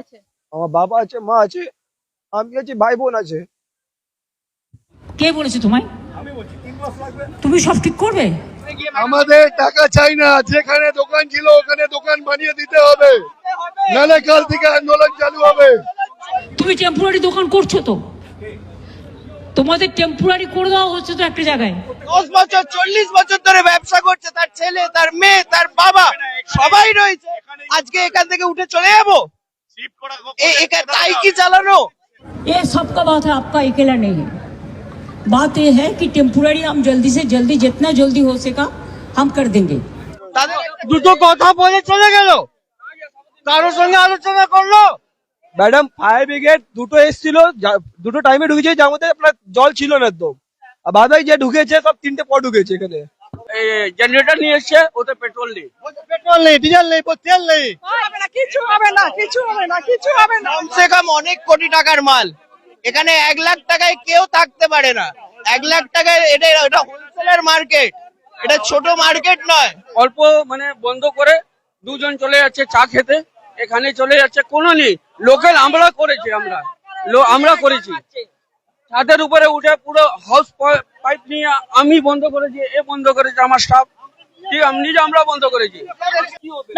আছে। আমার বাবা আছে মা আছে আমি আছি ভাই বোন আছে। কে বলেছে তোমায়? তুমি সব ঠিক করবে? আমাদের টাকা চাই না যেখানে দোকান ছিল ওখানে দোকান বানিয়ে দিতে হবে। নাহলে কাল থেকে আন্দোলন চালু হবে। তুমি টেম্পোরারি দোকান করছ তো। তোমাদের টেম্পোরারি করে দেওয়া হচ্ছে তো একটা জায়গায়। দশ বছর চল্লিশ বছর ধরে ব্যবসা করছে তার ছেলে তার মেয়ে তার বাবা সবাই রয়েছে। আজকে এখান থেকে উঠে চলে যাব? এ- এখানে তাই কি চালানো ये सबका बात है आपका अकेला नहीं है बात यह है कि टेम्पोरारी हम जल्दी से जल्दी जितना जल्दी हो सका हम कर देंगे তাদের দুটো কথা বলে চলে গেল কারোর সঙ্গে আলোচনা করলো ম্যাডাম ফায়ার ব্রিগেড দুটো এসেছিল যা- দুটো টাইমে ঢুকেছে যার মধ্যে আপনার জল ছিল না একদম আর বাদাই যে ঢুকেছে সব তিনটে পর ঢুকেছে এখানে জেনারেটর নিয়ে এসছে ওতে পেট্রোল নেই পেট্রোল নেই ডিজেল নেই তেল নেই। কিছু হবে না কিছু হবে না কিছু হবে না। কমসে কম অনেক কোটি টাকার মাল। এখানে এক লাখ টাকায় কেউ থাকতে পারে না। এক লাখ টাকায় এটা এটা হোলসেলের মার্কেট এটা ছোট মার্কেট নয়। অল্প মানে বন্ধ করে দুজন চলে যাচ্ছে চা খেতে। এখানে চলে যাচ্ছে কোনো নেই। লোকাল আমরা করেছি আমরা। লো- আমরা করেছি। ছাদের উপরে উঠে পুরো হাউস পাইপ নিয়ে আমি বন্ধ করেছি এ বন্ধ করেছে আমার স্টাফ নিজে আমরা বন্ধ করেছি।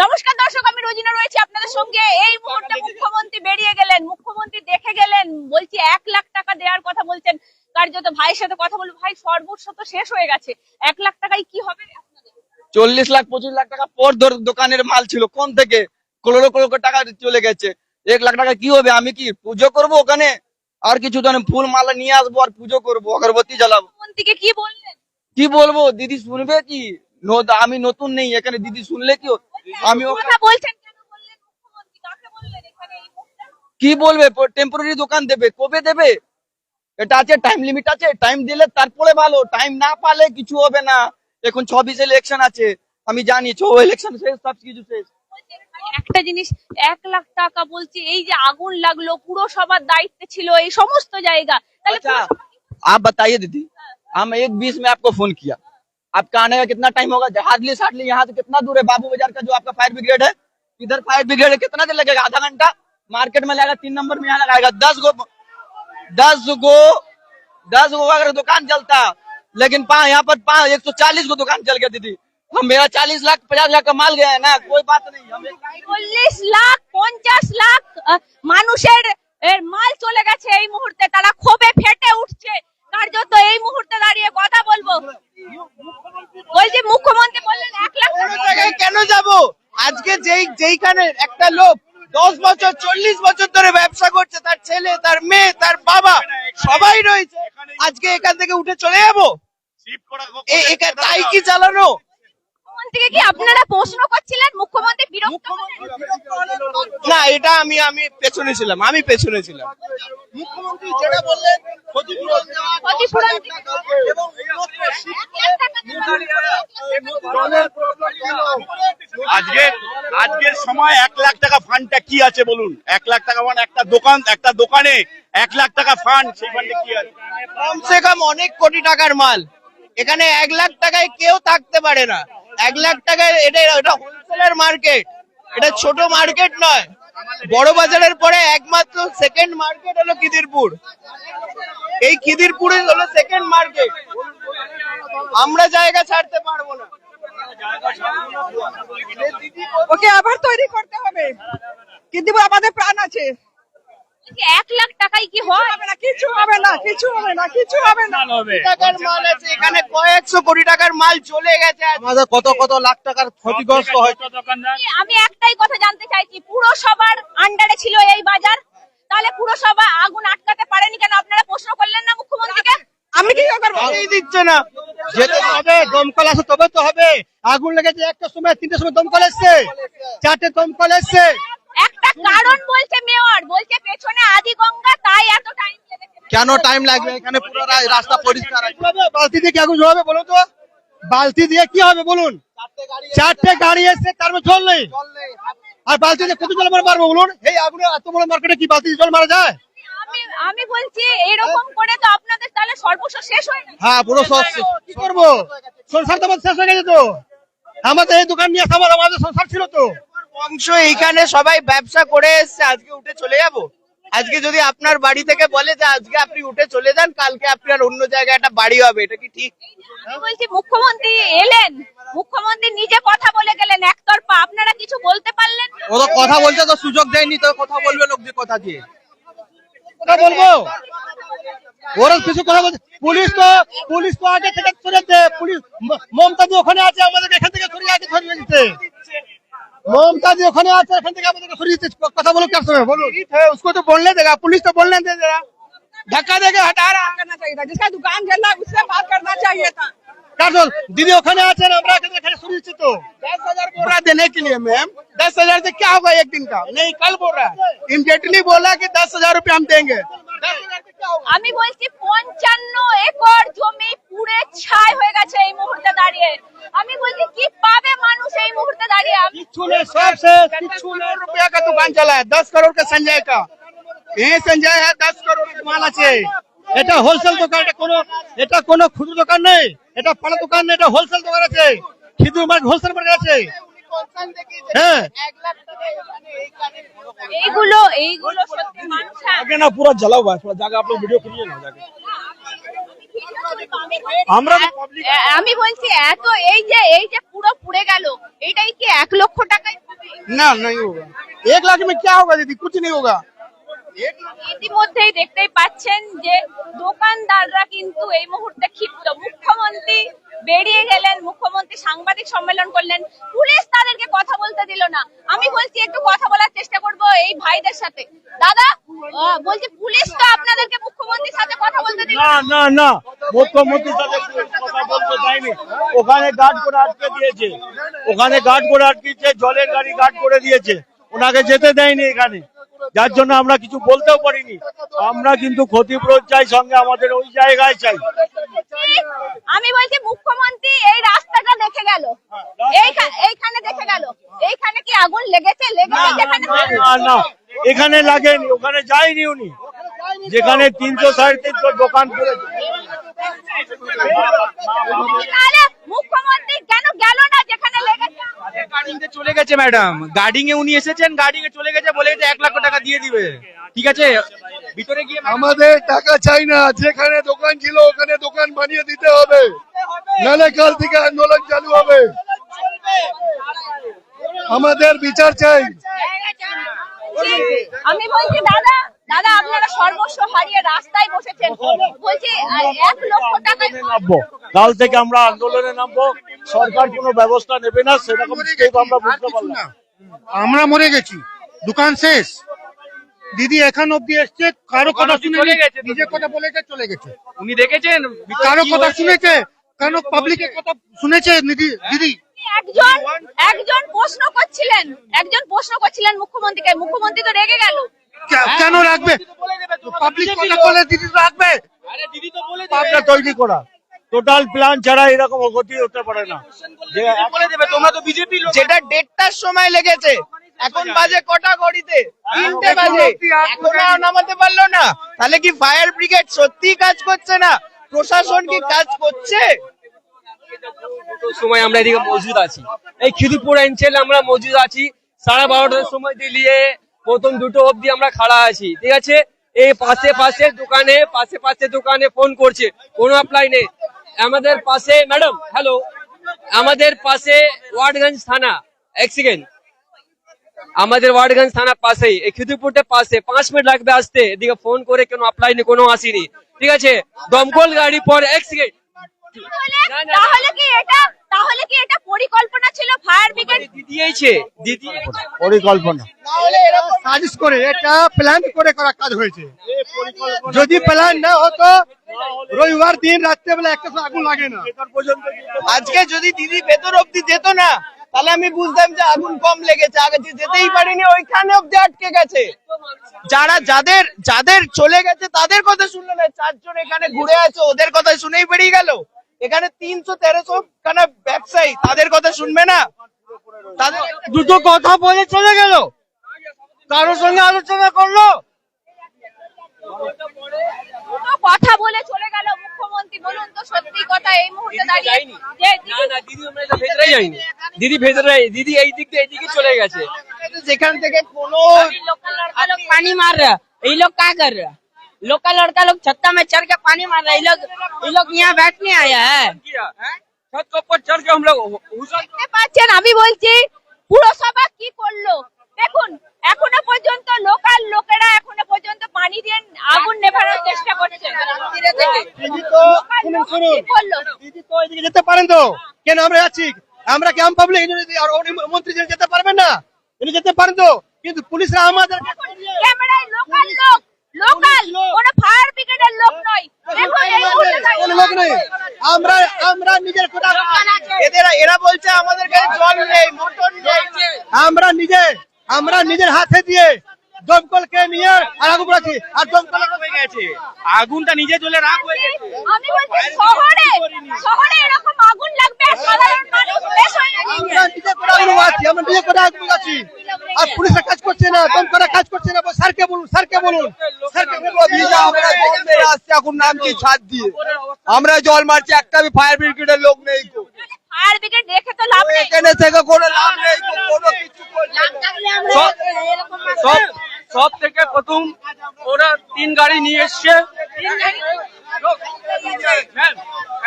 নমস্কার দর্শক আমি রোজিনা রয়েছি আপনাদের সঙ্গে। এই মুহূর্তে মুখ্যমন্ত্রী বেরিয়ে গেলেন মুখ্যমন্ত্রী দেখে গেলেন বলছি এক লাখ টাকা দেওয়ার কথা বলছেন কার্যত ভাইয়ের সাথে কথা বলব। ভাই সর্বস্ব তো শেষ হয়ে গেছে। এক লাখ টাকায় কি হবে? আপনাদের? চল্লিশ লাখ পঁচিশ লাখ টাকা পর ধর দোকানের মাল ছিল কোন থেকে? করোড়ো করোড় টাকা চলে গেছে। এক লাখ টাকা কি হবে? আমি কি পুজো করব ওখানে? আর কিছু তো ফুল মালা নিয়ে আসব আর পুজো করব অগরবত্তি জ্বালাবো। কি বললেন? কি বলব দিদি শুনবে কি? আমি নতুন নেই এখানে দিদি শুনলে কি আমি বলছেন? কি বলবে টেম্পোরারি দোকান দেবে কবে দেবে? এটা আছে টাইম লিমিট আছে টাইম দিলে তারপরে ভালো টাইম না পালে কিছু হবে না। এখন ছবিশ ইলেকশন আছে আমি জানি ছ ইলেকশন শেষ সব কিছু শেষ। একটা জিনিস এক লাখ টাকা বলছি এই যে আগুন লাগলো পুরসভার দায়িত্বে ছিল এই সমস্ত জায়গা তাহলে अच्छा পুরসভা- आप बताइए दीदी हम एक बीस में आपको फोन किया आपका आने का कितना टाइम होगा हार्डली हार्डली यहाँ से कितना दूर है बाबू बाजार का जो आपका फायर ब्रिगेड है इधर फायर ब्रिगेड है कितना देर लगेगा आधा घंटा मार्केट में लगेगा तीन नंबर में यहाँ लगाएगा दस गो दस गो दस गो अगर दुकान चलता लेकिन पा यहाँ पर पा एक सौ चालीस गो दुकान चल गया दीदी हम मेरा चालीस लाख पचास लाख का माल गया है ना कोई बात नहीं हम एक- চল্লিশ লাখ পঞ্চাশ লাখ আহ, মানুষের এর মাল চলে গেছে এই মুহূর্তে তারা ক্ষোভে ফেটে উঠছে কার্যত এই মুহূর্তে দাঁড়িয়ে কথা বলবো বলছি মুখ্যমন্ত্রী বললেন এক লাখ কোনো জায়গায় কেন যাব আজকে যেই যেইখানে একটা লোক দশ বছর চল্লিশ বছর ধরে ব্যবসা করছে তার ছেলে তার মেয়ে তার বাবা সবাই রয়েছে আজকে এখান থেকে উঠে চলে যাবো এ- এখানে তাই কি চালানো মুখ্যমন্ত্রীকে কি আপনারা প্রশ্ন করছিলেন? মুখ্যমন্ত্রী বিরক্ত না এটা আমি আমি পেছনে ছিলাম আমি পেছনে ছিলাম। মুখ্যমন্ত্রী যেটা বললেন ক্ষতিপূরণ দেওয়া, ক্ষতিপূরণ এবং আজকের সময় এক লাখ টাকা ফান্ডটা কি আছে বলুন? এক লাখ টাকা মানে একটা দোকান একটা দোকানে এক লাখ টাকা ফান্ড সেই ফান্ডে কি আছে? কমসে কম অনেক কোটি টাকার মাল। এখানে এক লাখ টাকায় কেউ থাকতে পারে না। এক লাখ টাকায় এটা এটা হোলসেলার মার্কেট এটা ছোট মার্কেট নয়। বড় বাজারের পরে একমাত্র সেকেন্ড মার্কেট হলো খিদিরপুর। এই খিদিরপুরে হলো সেকেন্ড মার্কেট আমরা জায়গা ছাড়তে পারব না। ওকে, আবার তৈরি করতে হবে। কিন্তু আমাদের প্রাণ আছে। এক লাখ টাকায় কি হয়? হবে না কিছু হবে না কিছু হবে না কিছু হবে না। টাকার মাল আছে? এখানে কয়েকশো কোটি টাকার মাল চলে গেছে। আমাদের কত কত লাখ টাকার ক্ষতিগ্রস্ত হয়। আমি একটাই কথা জানতে চাইছি পুরসভার আন্ডারে ছিল এই বাজার? তাহলে পুরসভা আগুন আটকাতে পারেনি কেন? আপনারা প্রশ্ন করলেন না মুখ্যমন্ত্রীকে? আমি কি করব? দিচ্ছে না। যেতে হবে দমকল আসে তবে তো হবে। আগুন লেগেছে একটা সময় তিনটের সময় দমকল এসছে। চারটে দমকল এসছে। একটা কারণ বলছে মেয়র বলছে পেছনে আদি গঙ্গা তাই এত টাইম লেগেছে কেন টাইম লাগবে? এখানে পুরো রাস্তা পরিষ্কার বালতি দিয়ে কি আগুন জ্বলবে বলুন তো? বালতি দিয়ে কি হবে বলুন? চারটে গাড়ি এসছে। তার মধ্যে জল নেই। আর বালতি দিয়ে কত জল আমরা মারবো বলুন? এই আগুনে এত বড় মার্কেটে কি বালতি দিয়ে জল মারা যায়? আমি আমি বলছি এরকম করে তো আপনাদের তাহলে সর্বস্ব শেষ হয়ে গেছে। হ্যাঁ পুরো সব কি করব? সংসার তো শেষ হয়ে গেছে তো। আমাদের এই দোকান নিয়ে খাবার আমাদের সংসার ছিল তো। এইখানে সবাই ব্যবসা করে এসছে আজকে উঠে চলে যাব? আজকে যদি আপনার বাড়ি থেকে বলে যে আজকে আপনি উঠে চলে যান কালকে আপনার অন্য জায়গায় একটা বাড়ি হবে এটা কি ঠিক? আমি বলছি মুখ্যমন্ত্রী এলেন। মুখ্যমন্ত্রী নিজে কথা বলে গেলেন একতরফা। আপনারা কিছু বলতে পারলেন? না? ও তো কথা বলতে তো সুযোগ দেয়নি তো কথা বলবে লোকদের কথা দিয়ে। কথা বলব? ওরা কিছু কথা বলছে। পুলিশ তো পুলিশ তো আগে থেকে পুলিশ মমতা দি ওখানে আছে আমাদেরকে এখান থেকে সরিয়ে আগে সরিয়ে দিচ্ছে। মমতা দি ওখানে আছে এখান থেকে আমাদেরকে সরিয়ে দিচ্ছে কথা বলো কার সঙ্গে বলুন उसको तो बोलने देगा पुलिस तो बोलने दे जरा धक्का देके हटा रहा करना चाहिए था जिसका दुकान जल रहा है उससे बात करना चाहिए था কার সঙ্গে? দিদি ওখানে আছেন আমরা এখান থেকে এখানে সরিয়ে দিচ্ছি তো दस हजार बोल रहा है देने के लिए मैम दस हजार से क्या होगा एक दिन का नहीं कल बोल रहा है इमिडिएटली बोला कि दस हजार रूपये हम देंगे दस हजार से क्या होगा আমি বলছি পঞ্চান্ন একর জমি পুড়ে ছাই হয়ে গেছে এই মুহূর্তে দাঁড়িয়ে আমি বলছি কি পাবে মানুষ এই মুহূর্তে দাঁড়িয়ে আমি কিচ্ছু নেই সব শেষ किच्छु रुपया का दुकान चला है दस करोड़ का संजय का ये संजय है दस करोड़ का माल আছে এটা হোলসেল দোকান এটা কোনো এটা কোনো খুচরো দোকান নেই এটা পাড়া দোকান নেই এটা হোলসেল দোকান আছে খিদুর মার্কেট হোলসেল মার্কেট আছে। হ্যাঁ। এইগুলো এইগুলো ভিডিও আমরা আমি বলছি এত এই যে এই যে পুরো পুড়ে গেল এটাই কি এক লক্ষ টাকায় না এক লাখ মে কি হবে দিদি? কিছু নেই হবে ইতিমধ্যেই দেখতেই পাচ্ছেন যে দোকানদাররা কিন্তু এই মুহূর্তে ক্ষিপ্ত। মুখ্যমন্ত্রী বেরিয়ে গেলেন মুখ্যমন্ত্রী সাংবাদিক সম্মেলন করলেন। পুলিশ তাদেরকে কথা বলতে দিল না। আমি বলছি একটু কথা বলার চেষ্টা করব এই ভাইদের সাথে। দাদা বলছি পুলিশ তো আপনাদেরকে মুখ্যমন্ত্রীর সাথে কথা বলতে দিল না না। না মুখ্যমন্ত্রীর সাথে কথা বলতে যায়নি ওখানে গার্ড করে আটকে দিয়েছে। ওখানে গার্ড করে আটকেছে জলের গাড়ি গার্ড করে দিয়েছে। ওনাকে যেতে দেয়নি এখানে। যার জন্য আমরা কিছু বলতেও পারিনি। আমরা কিন্তু ক্ষতিপূরণ চাই সঙ্গে আমাদের ওই জায়গায় চাই। আমি বলছি মুখ্যমন্ত্রী এই রাস্তাটা দেখে গেল। এইখা- এইখানে দেখে গেল। এইখানে কি আগুন লেগেছে? লেগেছে না না। এখানে লাগেনি ওখানে যায়নি উনি। যেখানে তিনশো সাড়ে তিনশো দোকান করেছে তাহলে মুখ্যমন্ত্রী কেন গেল না যেখানে লেগেছে? গার্ডিং এ চলে গেছে ম্যাডাম গার্ডিং এ উনি এসেছেন গার্ডিং এ চলে গেছে বলে গেছে এক লাখ টাকা দিয়ে দিবে। ঠিক আছে? ভিতরে গিয়ে আমাদের টাকা চাই না যেখানে দোকান ছিল ওখানে দোকান বানিয়ে দিতে হবে। নালে কাল থেকে আন্দোলন চালু হবে। আমাদের বিচার চাই। আমি বলছি দাদা দাদা আপনারা সর্বস্ব হারিয়ে রাস্তায় বসেছেন। বলছি এক লক্ষ টাকায় কাল থেকে আমরা আন্দোলনে নামবো। সরকার কোনো ব্যবস্থা নেবে না সেরকম আমরা বুঝতে পারলাম আমরা মরে গেছি দোকান শেষ। দিদি এখন অব্দি এসছে কারও কথা শুনে নিজের কথা বলেছে চলে গেছে। উনি দেখেছেন? কারও কথা? শুনেছে কারও পাবলিকের কথা শুনেছে দিদি। দিদি একজন একজন প্রশ্ন করছিলেন একজন প্রশ্ন করছিলেন মুখ্যমন্ত্রীকে। মুখ্যমন্ত্রী তো রেগে গেল। কেন রাখবে? পাবলিক কথা বলে দিদি রাখবে। আরে দিদি তো বলে প্ল্যানটা তৈরি করা। টোটাল প্ল্যান ছাড়া এরকম গতি হতে পারে না। বলে দেবে তোমরা তো বিজেপি যেটা দেড়টার সময় লেগেছে এখন বাজে কটা ঘড়িতে? তিনটে বাজে। এখনও নামাতে পারল না। তাহলে কি ফায়ার ব্রিগেড সত্যি কাজ করছে না? প্রশাসন কি কাজ করছে? সময় আমরা এদিকে মজুদ আছি। এই খিদিপুর অঞ্চলে আমরা মজুদ আছি। সাড়ে বারোটার সময় দিয়ে প্রথম দুটো অবধি আমরা খাড়া আছি, ঠিক আছে? এই পাশে পাশে দোকানে, পাশে পাশে দোকানে ফোন করছে, কোনো অ্যাপ্লাই নেই। আমাদের পাশে ম্যাডাম হ্যালো আমাদের পাশে ওয়ার্ডগঞ্জ থানা, এক সেকেন্ড আমাদের ওয়ার্ডগঞ্জ থানার পাশেই, এই খিদিপুরটা পাশে, পাঁচ মিনিট লাগবে আসতে, এদিকে ফোন করে কোনো অ্যাপ্লাই নেই, কোনো আসেনি, ঠিক আছে? দমকল গাড়ি পর এক সেকেন্ড তাহলে তাহলে কি এটা তাহলে কি এটা পরিকল্পনা ছিল ফায়ার ব্রিগেড? দিদিয়েছে পরিকল্পনা। সাজিশ করে এটা প্ল্যান করে করা কাজ হয়েছে। যদি প্ল্যান না হতো রবিবার দিন রাত্রেবেলা একটা আগুন লাগে না। আজকে যদি দিদি ভেতর অব্দি যেত না তাহলে আমি বুঝতাম যে আগুন কম লেগেছে। আগে যেতেই পারিনি ওইখানে অব্দি আটকে গেছে। যারা যাদের যাদের চলে গেছে তাদের কথা শুনলো না। চারজন এখানে ঘুরে আছে ওদের কথা শুনেই বেরিয়ে গেল। এখানে তিনশো তেরোশো খানা ব্যবসায়ী? তাদের কথা শুনবে না? তাদের দুটো কথা বলে চলে গেল। কারোর সঙ্গে আলোচনা করল? কথা বলে চলে গেল মুখ্যমন্ত্রী বলুন তো সত্যি কথা এই মুহূর্তে দিদি ভেতরে দিদি এই দিক চলে গেছে। থেকে পানি মার রা এই লোক কা কর রা ये लोग क्या कर रहे हैं लोकल लड़का लोग छत्ता में चढ़ के पानी मार रहा है ये लोग ये लोग यहाँ बैठने आया है किया छत के ऊपर चढ़ के हम लोग घुसा দেখতে পাচ্ছেন আমি বলছি পুরসভা কি করলো দেখুন এখনো পর্যন্ত লোকাল লোকেরা এখনো পর্যন্ত পানি দিয়ে আগুন নেভানোর চেষ্টা করছে দিদি তো শুনুন শুনুন কি করলো দিদি তো ওইদিকে যেতে পারেন তো কেন আমরা যাচ্ছি আমরা কি আম পাবলিক আর উনি মন্ত্রী যিনি যেতে পারবেন না উনি যেতে পারেন তো কিন্তু পুলিশরা আমাদের ক্যামেরায় লোকাল লোক লোকাল কোন ফায়ার ব্রিগেডের লোক নয়। দেখুন এই লোক। নেই আমরা আমরা নিজের কথা এদের এরা বলছে আমাদের কাছে জল নেই মোটর নেই। আমরা নিজে আমরা নিজের হাতে দিয়ে দমকলকে নিয়ে আর আগুন করেছি আর দমকল হয়ে গেছে। আগুনটা নিজে জ্বলে রাখ হয়ে গেছে। আমি বলছি শহরে শহরে এরকম লাগবে আর সাধারণ মানুষ বেশ হয়ে আমরা করে আছি আমরা নিজে করে আগুন আছি। আর পুলিশরা কাজ করছে না দমকলরা কাজ করছে না স্যারকে বলুন স্যারকে বলুন স্যারকে আমরা এখন ছাদ দিয়ে? আমরা জল মারছি একটা ফায়ার ব্রিগেডের লোক নেই। ফায়ার ব্রিগেড রেখে তো লাভ নেই। এখানে থেকে কোনো লাভ নেই কোনো কিছু সব সব সব থেকে প্রথম ওরা তিন গাড়ি নিয়ে এসছে।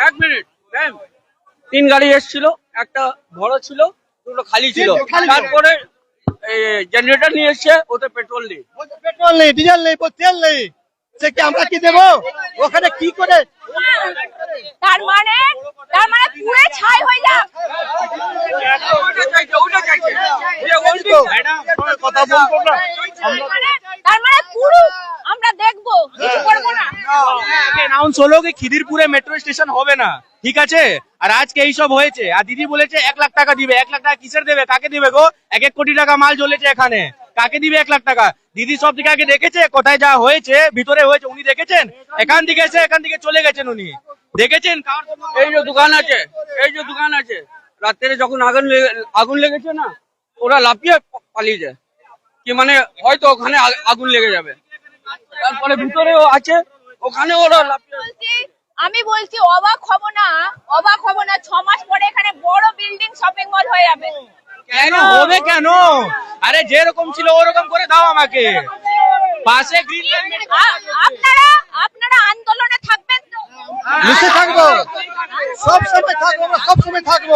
এক মিনিট। তিন গাড়ি এসছিল একটা বড় ছিল দুটো খালি ছিল। তারপরে জেনারেটর নিয়ে এসছে ওতে পেট্রোল নেই। পেট্রোল নেই ডিজেল নেই তেল নেই। সে কি আমরা কি দেবো? ওখানে কি করে? তার মানে তার মানে পুরে ছাই হয়ে যাক। কথা বলব না তার মানে তার মানে পুরো আমরা দেখব কিছু করব না। অ্যানাউন্স হলো কি খিদিরপুরে মেট্রো স্টেশন হবে না। ঠিক আছে? আর আজকে এইসব হয়েছে। আর দিদি বলেছে এক লাখ টাকা দিবে। এক লাখ টাকা কিসের দেবে? কাকে দিবে গো? এক এক কোটি টাকা মাল জ্বলেছে এখানে। কাকে দিবে এক লাখ টাকা? দিদি সব দিকে আগে দেখেছে কোথায় যা হয়েছে ভিতরে হয়েছে উনি দেখেছেন? এখান থেকে এসে এখান থেকে চলে গেছেন উনি। দেখেছেন? এই যে দোকান আছে এই যে দোকান আছে। রাত্রে যখন আগুন আগুন লেগেছে না ওরা লাফিয়ে পালিয়ে যায়। কি মানে হয়তো ওখানে আগুন লেগে যাবে। তারপরে ভিতরেও আছে ওখানে ওরা লাফিয়ে আমি বলছি অবাক হব না অবাক হব না ছ মাস পরে এখানে বড় বিল্ডিং শপিং মল হয়ে যাবে। কেন? হবে কেন? আরে যেরকম ছিল ওরকম করে দাও আমাকে। পাশে গ্রিন আপনারা আপনারা আন্দোলনে থাকবেন তো। নিচে থাকব। সব সময় থাকব আমরা সব সময় থাকব।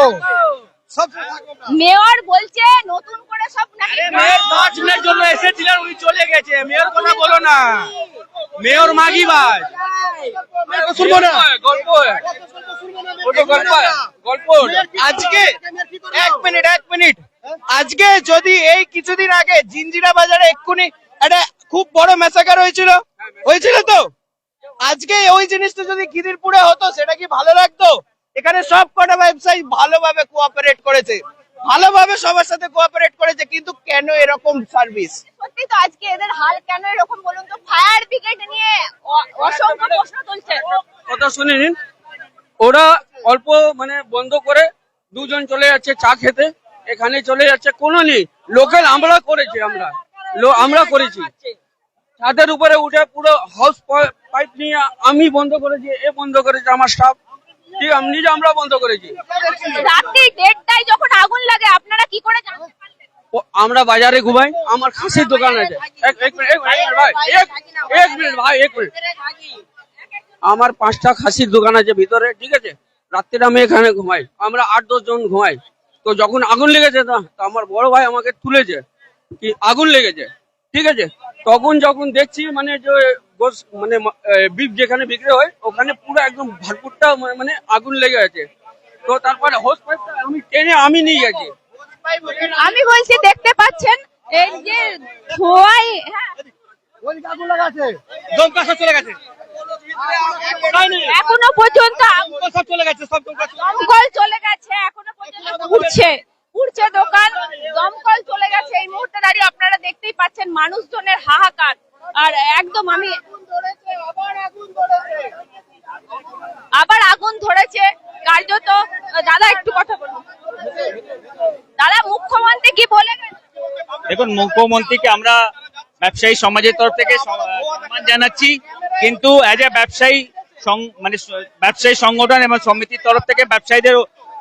সব সময় থাকব আমরা। মেয়র বলছে নতুন করে সব নাকি মেয়র পাঁচ মিনিটের জন্য এসেছিলেন উনি চলে গেছে। মেয়র কথা বলো না। মেয়র মাগিবাজ। শুনব না? গল্প ওটা গল্প হয়, গল্প আজকে এক মিনিট এক মিনিট। আজকে যদি এই কিছুদিন আগে জিঞ্জিরা বাজারে এক্ষুনি একটা খুব বড় মেসাকার হয়েছিল হয়েছিল তো? আজকে ওই জিনিসটা যদি খিদিরপুরে হতো সেটা কি ভালো লাগতো? এখানে সব কটা ব্যবসায়ী ভালোভাবে কোঅপারেট করেছে। ভালোভাবে সবার সাথে কোঅপারেট করেছে কিন্তু কেন এরকম সার্ভিস সত্যি তো আজকে এদের হাল কেন এরকম বলুন তো? ফায়ার ব্রিগেড নিয়ে অসংখ্য প্রশ্ন তুলছে। কথা শুনে নিন। ওরা অল্প মানে বন্ধ করে দুজন চলে যাচ্ছে চা খেতে। এখানে চলে যাচ্ছে কোনো নেই। লোকাল আমরা করেছি আমরা। আমরা করেছি। ছাদের উপরে উঠে পুরো হাউস পাইপ নিয়ে আমি বন্ধ করেছি এ বন্ধ করেছে আমার স্টাফ ঠিক আমি নিজে আমরা বন্ধ করেছি। রাত্রি দেড়টায় যখন আগুন লাগে আপনারা কি করে আমরা বাজারে ঘুমাই আমার খাসির দোকান আছে। এক মিনিট ভাই এক মিনিট ভাই এক মিনিট। আমার পাঁচটা খাসির দোকান আছে ভিতরে ঠিক আছে? রাত্রে আমি এখানে ঘুমাই। আমরা আট দশ জন ঘুমাই। তো যখন আগুন লেগেছে না তো আমার বড় ভাই আমাকে তুলেছে। কি আগুন লেগেছে ঠিক আছে? তখন যখন দেখছি মানে যে গোস- মানে বিফ যেখানে বিক্রি হয় ওখানে পুরো একদম ভরপুরটা মানে- আগুন লেগে আছে। তো তারপরে হোস পাইপটা আমি টেনে আমি নিয়ে গেছি। আমি বলছি দেখতে পাচ্ছেন? এই যে ধোয়াই হ্যাঁ? আগুন লাগা আছে দমকা চলে গেছে। এখনও পর্যন্ত চলে গেছে সব। দমকল চলে গেছে এখনও পর্যন্ত উঠছে উঠছে দোকান দমকল চলে গেছে। এই মুহূর্তে দাঁড়িয়ে আপনারা দেখতেই পাচ্ছেন মানুষজনের হাহাকার। আর একদম আমি আবার আগুন ধরেছে। কার্যত দাদা একটু কথা বলুন। দাদা মুখ্যমন্ত্রী কি বলে? দেখুন মুখ্যমন্ত্রীকে আমরা ব্যবসায়ী সমাজের তরফ থেকে সম্মান জানাচ্ছি। কিন্তু অ্যাজ এ ব্যবসায়ী মানে ব্যবসায়ী সংগঠন এবং সমিতির তরফ থেকে ব্যবসায়ীদের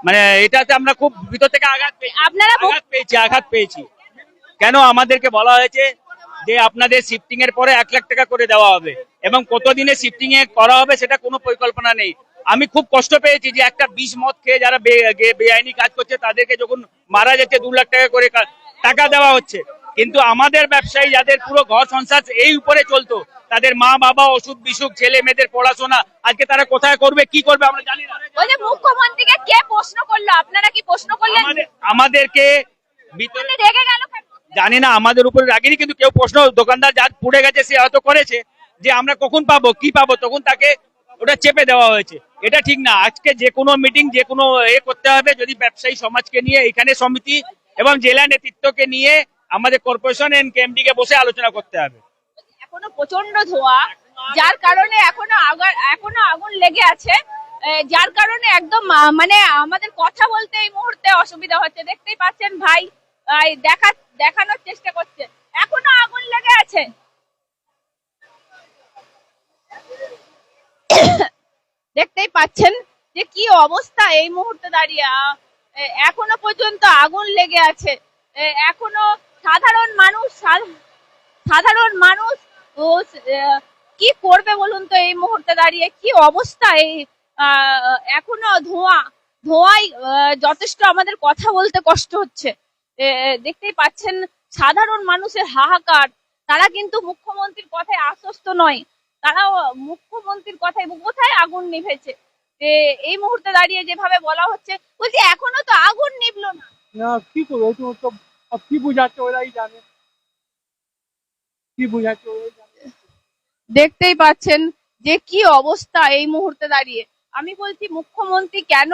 মানে এটাতে আমরা খুব ভিতর থেকে আঘাত আপনারা আঘাত পেয়েছি আঘাত পেয়েছি। কেন আমাদেরকে বলা হয়েছে যে আপনাদের শিফটিং এর পরে এক লাখ টাকা করে দেওয়া হবে এবং কতদিনে শিফটিং এ করা হবে সেটা কোনো পরিকল্পনা নেই। আমি খুব কষ্ট পেয়েছি যে একটা বিষ মদ খেয়ে যারা বেআইনি কাজ করছে তাদেরকে যখন মারা যাচ্ছে দু লাখ টাকা করে টাকা দেওয়া হচ্ছে। কিন্তু আমাদের ব্যবসায়ী যাদের পুরো ঘর সংসার এই উপরে চলতো তাদের মা বাবা ওষুধ বিসুখ ছেলে মেয়েদের পড়াশোনা আজকে তারা কোথায় করবে কি করবে আমরা জানি না। মুখ্যমন্ত্রীকে কে প্রশ্ন করল? আপনারা কি প্রশ্ন করলেন? আমাদেরকে রেগে গেল জানি না আমাদের উপরে রাগিনি কিন্তু কেউ প্রশ্ন দোকানদার যার পুড়ে গেছে সে হয়তো করেছে যে আমরা কখন পাবো কি পাবো তখন তাকে ওটা চেপে দেওয়া হয়েছে। এটা ঠিক না আজকে যে কোনো মিটিং যে কোনো এ করতে হবে যদি ব্যবসায়ী সমাজকে নিয়ে এখানে সমিতি এবং জেলা নেতৃত্বকে নিয়ে আমাদের কর্পোরেশন এন্ড কেএমডি কে বসে আলোচনা করতে হবে। এখনও প্রচণ্ড ধোঁয়া, যার কারণে এখনও এখনও আগুন লেগে আছে। যার কারণে একদম মানে আমাদের কথা বলতে এই মুহূর্তে অসুবিধা হচ্ছে। দেখতেই পাচ্ছেন ভাই দেখা, দেখানোর চেষ্টা করছে। এখনও আগুন লেগে আছে। দেখতেই পাচ্ছেন যে কি অবস্থা এই মুহূর্তে দাঁড়িয়ে। এখনও পর্যন্ত আগুন লেগে আছে। এখনও সাধারণ মানুষ সাধারণ মানুষ আহ, কি করবে বলুন তো এই মুহূর্তে দাঁড়িয়ে? কি অবস্থা এই এখনও ধোঁয়া? ধোঁয়ায় যথেষ্ট আমাদের কথা বলতে কষ্ট হচ্ছে। দেখতেই পাচ্ছেন সাধারণ মানুষের হাহাকার। তারা কিন্তু মুখ্যমন্ত্রীর কথায় আশ্বস্ত নয়। তারা মুখ্যমন্ত্রীর কথায় কোথায় আগুন নিভেছে? এই মুহূর্তে দাঁড়িয়ে যেভাবে বলা হচ্ছে বলছি এখনও তো আগুন নিভলো না। কি করব? তো কি বুঝাচ্ছে ওরাই জানে। কি বুঝাচ্ছে ওরাই জানে। দেখতেই পাচ্ছেন যে কি অবস্থা এই মুহূর্তে দাঁড়িয়ে। আমি বলছি, মুখ্যমন্ত্রী কেন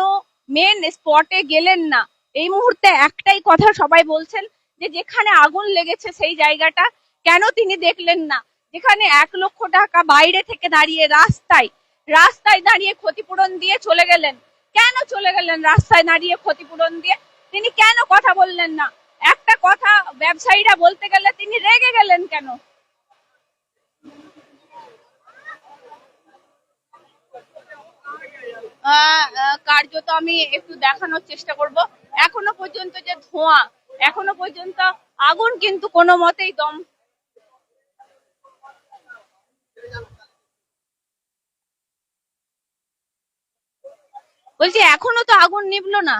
মেন স্পটে গেলেন না? এই মুহূর্তে একটাই কথা সবাই বলছেন যে যেখানে আগুন লেগেছে সেই জায়গাটা কেন তিনি দেখলেন না? যেখানে এক লক্ষ টাকা বাইরে থেকে দাঁড়িয়ে রাস্তায় রাস্তায় দাঁড়িয়ে ক্ষতিপূরণ দিয়ে চলে গেলেন। কেন চলে গেলেন রাস্তায় দাঁড়িয়ে ক্ষতিপূরণ দিয়ে? তিনি কেন কথা বললেন না? একটা কথা ব্যবসায়ীরা বলতে গেলে তিনি রেগে গেলেন কেন আহ, আহ, কার্যত আমি একটু দেখানোর চেষ্টা করব। এখনও পর্যন্ত যে ধোঁয়া এখনও পর্যন্ত আগুন কিন্তু কোনো মতেই দম বলছি এখনও তো আগুন নিভলো না?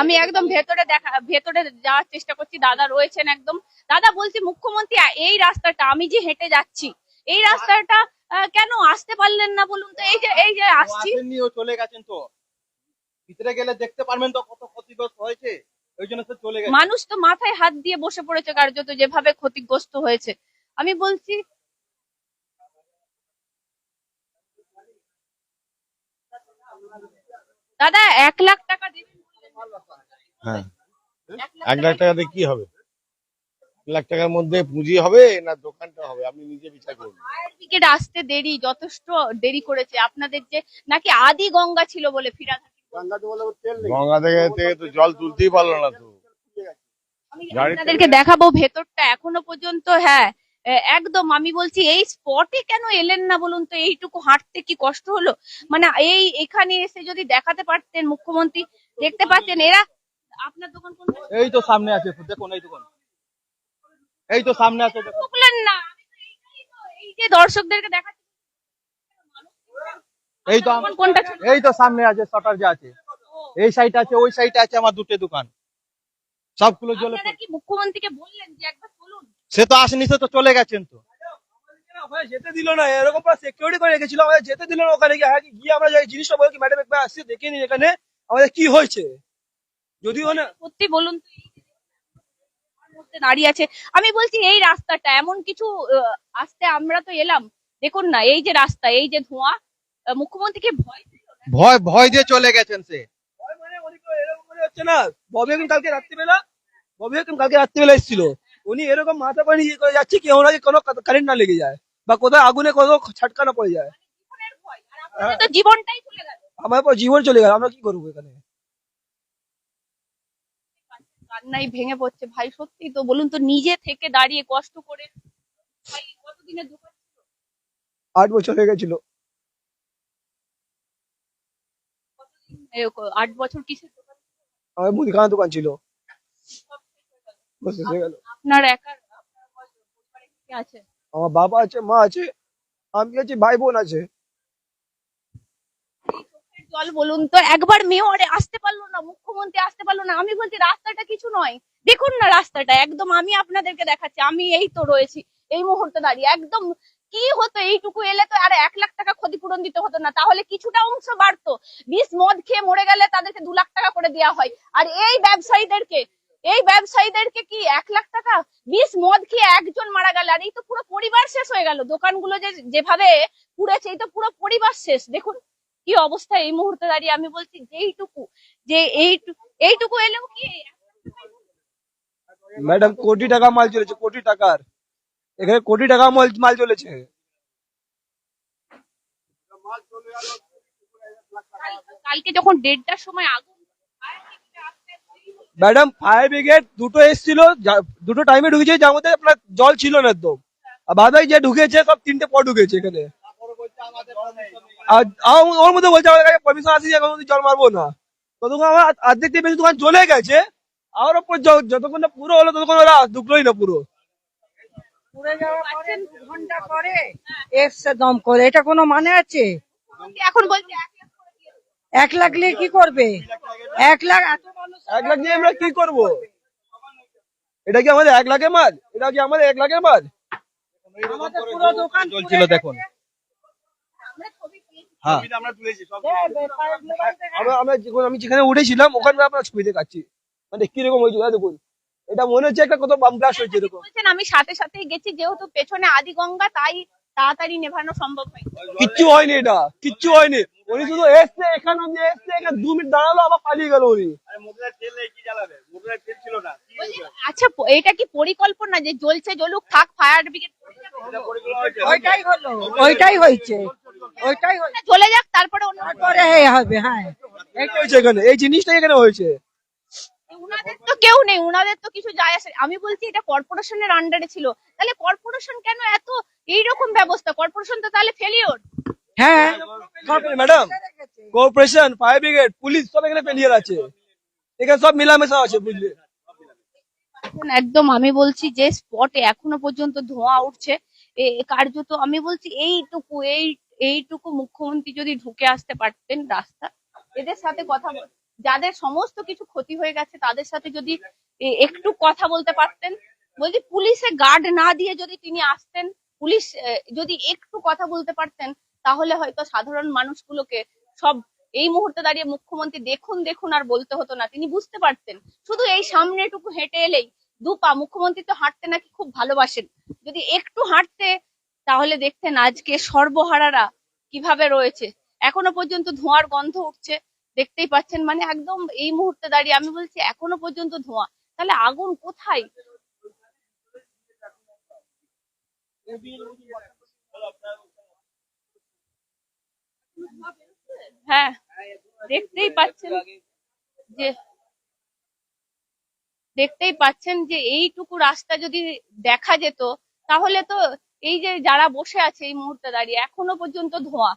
আমি একদম ভেতরে দেখা ভেতরে যাওয়ার চেষ্টা করছি দাদা রয়েছেন একদম। দাদা বলছি মুখ্যমন্ত্রী এই রাস্তাটা আমি যে হেঁটে যাচ্ছি এই রাস্তাটা কেন আসতে পারলেন না বলুন তো? এই যে এই যে আসছি। চলে গেছেন তো। ভিতরে গেলে দেখতে পারবেন তো কত ক্ষতিগ্রস্ত হয়েছে। ওই জন্য সে চলে গেছে। মানুষ তো মাথায় হাত দিয়ে বসে পড়েছে কার্যত যেভাবে ক্ষতিগ্রস্ত হয়েছে। আমি বলছি দাদা এক লাখ টাকা দেবেন হ্যাঁ। এক লাখ লাখ টাকাতে কি হবে? লাখ টাকার মধ্যে পুঁজি হবে না দোকানটা হবে? আপনি নিজে বিচার করুন। ব্রিগেড আসতে দেরি যথেষ্ট দেরি করেছে। আপনাদের যে নাকি আদি গঙ্গা ছিল বলে ফিরা গঙ্গা থেকে থেকে তো জল তুলতেই পারল না তো। আপনাদেরকে দেখাবো ভেতরটা। এখনও পর্যন্ত হ্যাঁ একদম আমি বলছি এই স্পটে কেন এলেন না বলুন তো? এইটুকু হাঁটতে কি কষ্ট হলো? মানে এই এখানে এসে যদি দেখাতে পারতেন মুখ্যমন্ত্রী দেখতে পাচ্ছেন এরা আপনার দোকান কোন এই তো সামনে আছে দেখুন এই দোকান। এই তো সামনে আছে না। আমি তো এইটাই তো, এই যে দর্শকদেরকে দেখাচ্ছি। এই তো কোনটা এই তো সামনে আছে শটার যে আছে। এই সাইড আছে ওই সাইড আছে আমার দুটো দোকান। সবগুলো জ্বলে আপনারা কি মুখ্যমন্ত্রীকে বললেন যে একবার চলুন? সে তো আসেনি সে তো চলে গেছেন তো। আমাদের যেতে দিল না এরকম পুরো সিকিউরিটি করে রেখেছিল আমাদের যেতে দিল না ওখানে গিয়ে। হ্যাঁ গিয়ে আমরা যাই জিনিসটা বলি ম্যাডাম একবার আসছে দেখে নি এখানে আমাদের কি হয়েছে। যদিও না সত্যি বলুন তো মধ্যে দাঁড়িয়ে আছে আমি বলছি এই রাস্তাটা এমন কিছু আসতে আমরা তো এলাম দেখুন না এই যে রাস্তা এই যে ধোঁয়া মুখ্যমন্ত্রীকে ভয় ভয় ভয় দিয়ে চলে গেছেন সে ভয় মানে উনি তো এরকম মনে হচ্ছে না ববি হাকিম কালকে রাত্রিবেলা ববি হাকিম কালকে রাত্রিবেলা এসেছিল উনি এরকম মাথা করে নিয়ে করে যাচ্ছে কি ওনাকে কোনো কারেন্ট না লেগে যায় বা কোথাও আগুনে ছাটকা না পড়ে যায় জীবনের ভয় আর আপনাদের তো জীবনটাই চলে গেল আমার পর জীবন চলে গেল আমরা কি করব এখানে কান্নাই ভেঙে পড়ছে। ভাই সত্যি তো বলুন তো নিজে থেকে দাঁড়িয়ে কষ্ট করে ভাই কতদিনের দোকান ছিল? আট বছর হয়ে গেছিল। আট বছর কিসের দোকান? আমার মুদিখানা দোকান ছিল। আপনার একার আছে? আমার বাবা আছে মা আছে আমি আছি ভাই বোন আছে। জল বলুন তো, একবার মেয়রে আসতে পারল না, মুখ্যমন্ত্রী আসতে পারল না, আমি বলছি রাস্তাটা কিছু নয়। দেখুন না রাস্তাটা, একদম আমি আপনাদেরকে দেখাচ্ছি, আমি এই তো রয়েছি, এই মুহূর্তে দাঁড়িয়ে, একদম কি হতো এইটুকু এলে তো আর এক লাখ টাকা ক্ষতিপূরণ দিতে হতো না, তাহলে কিছুটা অংশ বাড়তো, বিষ মদ খেয়ে মরে গেলে তাদেরকে দু লাখ টাকা করে দেওয়া হয়, আর এই ব্যবসায়ীদেরকে এই ব্যবসায়ীদেরকে কি এক লাখ টাকা? বিষ মদ খেয়ে একজন মারা গেল, আর এই তো পুরো পরিবার শেষ হয়ে গেল, দোকানগুলো যে যেভাবে পুড়েছে, এই তো পুরো পরিবার শেষ, দেখুন। কি অবস্থা এই মুহূর্তে দাঁড়িয়ে? আমি বলছি যেইটুকু যে এইটুকু এইটুকু এলেও কি ম্যাডাম কোটি টাকা মাল চলেছে কোটি টাকার। এখানে কোটি টাকা মাল মাল চলেছে। কালকে যখন দেড়টার সময় আগুন ম্যাডাম ফায়ার ব্রিগেড দুটো এসেছিল দুটো টাইমে ঢুকেছে যার মধ্যে আপনার জল ছিল না একদম। আর বাদাই যে ঢুকেছে সব তিনটে পর ঢুকেছে এখানে। আর ওর মধ্যে বলছে আমাদের কাছে পারমিশন আছে যে জল মারবো না। ততক্ষণ আমার অর্ধেক থেকে বেশি দোকান চলে গেছে। আর ওপর যতক্ষণ না পুরো হলো ততক্ষণ ওরা ঢুকলোই না পুরো। ঘণ্টা করে এসছে দম করে। এটা কোনো মানে আছে? এখন বলছে এক লাখ নিয়ে কি করবে? এক লাখ এত এক লাখ দিয়ে আমরা কি করব? এটা কি আমাদের এক লাখের মাল? এটা কি আমাদের এক লাখের মাল? আমাদের পুরো দোকান চলছিল দেখুন। হ্যাঁ। আমরা তুলেছি আমরা আমরা যেখানে- আমি যেখানে উঠেছিলাম ওখানে আপনার ছবি দেখাচ্ছি। মানে কীরকম হয়েছিল দেখুন। এটা মনে হচ্ছে একটা কত বাম ব্লাস্ট হয়েছে এরকম আমি সাথে সাথেই গেছি যেহেতু পেছনে আদি গঙ্গা তাই তাড়াতাড়ি নেভানো সম্ভব হয় কিচ্ছু হয়নি এটা কিচ্ছু হয়নি। উনি শুধু এসছে এখানে অব্দি এসছে এখানে দু মিনিট দাঁড়াল আবার পালিয়ে গেল উনি। মোটরের তেল নেই কি জ্বালাবে? মোটরের তেল ছিল না কি বলছি, আচ্ছা এটা কি পরিকল্পনা যে জ্বলছে জ্বলুক থাক ফায়ার ব্রিগেড ওইটাই হলো। ওইটাই হয়েছে। ওইটাই চলে যাক তারপরে অন্য তারপরে এ হবে হ্যাঁ। এই হয়েছে এখানে এই জিনিসটাই এখানে হয়েছে। উনাদের তো কেউ নেই উনাদের তো কিছু যায় আসে। আমি বলছি এটা কর্পোরেশনের আন্ডারে ছিল। তাহলে কর্পোরেশন কেন এত এইরকম ব্যবস্থা? কর্পোরেশন তো তাহলে ফেলিওর হ্যাঁ madam corporation fire brigade police সব এখানে ফেলিয়ার আছে। এখানে সব মিলামেশা আছে বুঝলি? এখন একদম আমি বলছি যে স্পটে এখনও পর্যন্ত ধোঁয়া উঠছে। কার্যত আমি বলছি এইটুকু এই এইটুকু মুখ্যমন্ত্রী যদি ঢুকে আসতে পারতেন রাস্তা। এদের সাথে কথা যাদের সমস্ত কিছু ক্ষতি হয়ে গেছে, তাদের সাথে যদি একটু কথা বলতে পারতেন। বলছি, পুলিশে গার্ড না দিয়ে যদি তিনি আসতেন, পুলিশ যদি একটু কথা বলতে পারতেন, তাহলে হয়তো সাধারণ মানুষগুলোকে সব এই মুহূর্তে দাঁড়িয়ে মুখ্যমন্ত্রী দেখুন দেখুন আর বলতে হতো না। তিনি বুঝতে পারতেন। শুধু এই সামনেটুকু হেঁটে এলেই দু পা মুখ্যমন্ত্রী তো হাঁটতে নাকি খুব ভালোবাসেন। যদি একটু হাঁটতে তাহলে দেখতেন আজকে সর্বহারারা কীভাবে রয়েছে? এখনও পর্যন্ত ধোঁয়ার গন্ধ উঠছে। দেখতেই পাচ্ছেন মানে একদম এই মুহূর্তে দাঁড়িয়ে আমি বলছি, এখনও পর্যন্ত ধোঁয়া। তাহলে আগুন কোথায়? হ্যাঁ দেখতেই পাচ্ছেন যে, দেখতেই পাচ্ছেন যে এইটুকু রাস্তা যদি দেখা যেত, তাহলে তো এই যে যারা বসে আছে এই মুহূর্তে দাঁড়িয়ে, এখনও পর্যন্ত ধোঁয়া।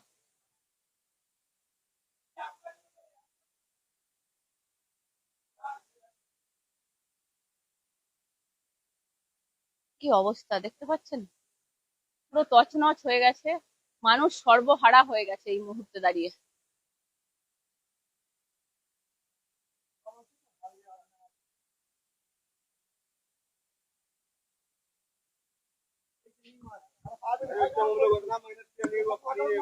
কি অবস্থা, দেখতে পাচ্ছেন? পুরো তছনছ হয়ে গেছে, মানুষ সর্বহারা হয়ে গেছে এই মুহূর্তে দাঁড়িয়ে। हम लोग इतना मेहनत किया नहीं हुआ पानी